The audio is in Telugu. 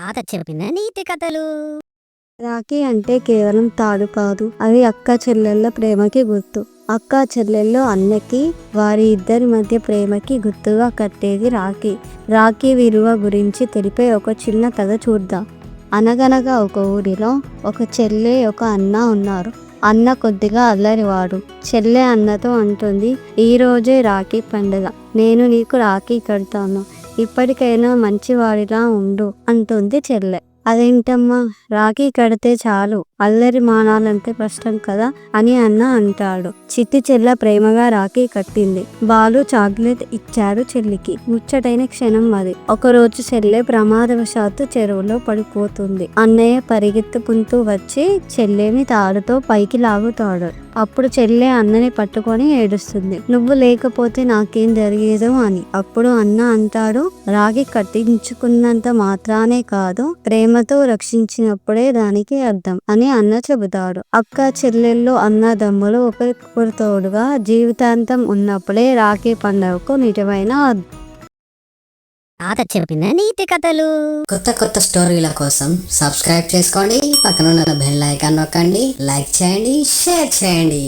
తాత చెప్పిన నీతి కథలు. రాఖీ అంటే కేవలం తాడు కాదు అది అక్క చెల్లెళ్ళ ప్రేమకి గుర్తు. అక్క చెల్లెళ్ళు అన్నకి వారి ఇద్దరి మధ్య ప్రేమకి గుర్తుగా కట్టేది రాఖీ. రాఖీ విలువ గురించి తెలిపే ఒక చిన్న కథ చూద్దాం. అనగనగా ఒక ఊరిలో ఒక చెల్లె ఒక అన్న ఉన్నారు. అన్న కొద్దిగా అల్లరివాడు. చెల్లె అన్నతో అంటుంది ఈరోజే రాఖీ పండుగ. నేను నీకు రాఖీ కడతాను. ఇప్పటికైనా మంచివాడిలా ఉండు అంటుంది చెల్లె. అదేంటమ్మా రాఖీ కడితే చాలు. అల్లరి మానాలంటే కష్టం కదా అని అన్న అంటాడు. చిట్టి చెల్ల ప్రేమగా రాఖీ కట్టింది. బాలు చాక్లెట్ ఇచ్చాడు చెల్లికి. ముచ్చటైన క్షణం అది. ఒకరోజు చెల్లె ప్రమాదవశాత్తు చెరువులో పడిపోతుంది. అన్నయ్య పరిగెత్తుకుంటూ వచ్చి చెల్లెని తాడుతో పైకి లాగుతాడు. అప్పుడు చెల్లె అన్నని పట్టుకొని ఏడుస్తుంది. నువ్వు లేకపోతే నాకేం జరిగేదో అని. అప్పుడు అన్న అంటాడు రాగి కట్టించుకున్నంత మాత్రానే కాదు ప్రేమతో రక్షించినప్పుడే దానికి అర్థం అని అన్న చెబుతాడు. అక్క చెల్లెళ్ళు అన్నదమ్ములు ఒకరికొకరు తోడుగా జీవితాంతం ఉన్నప్పుడే రాఖీ పండుగకు నిజమైన తాత చెప్పిన నీతి కథలు. కొత్త కొత్త స్టోరీల కోసం సబ్స్క్రైబ్ చేసుకోండి. పక్కన ఉన్న బెల్ ఐకాన్ నొక్కండి. లైక్ చేయండి. షేర్ చేయండి.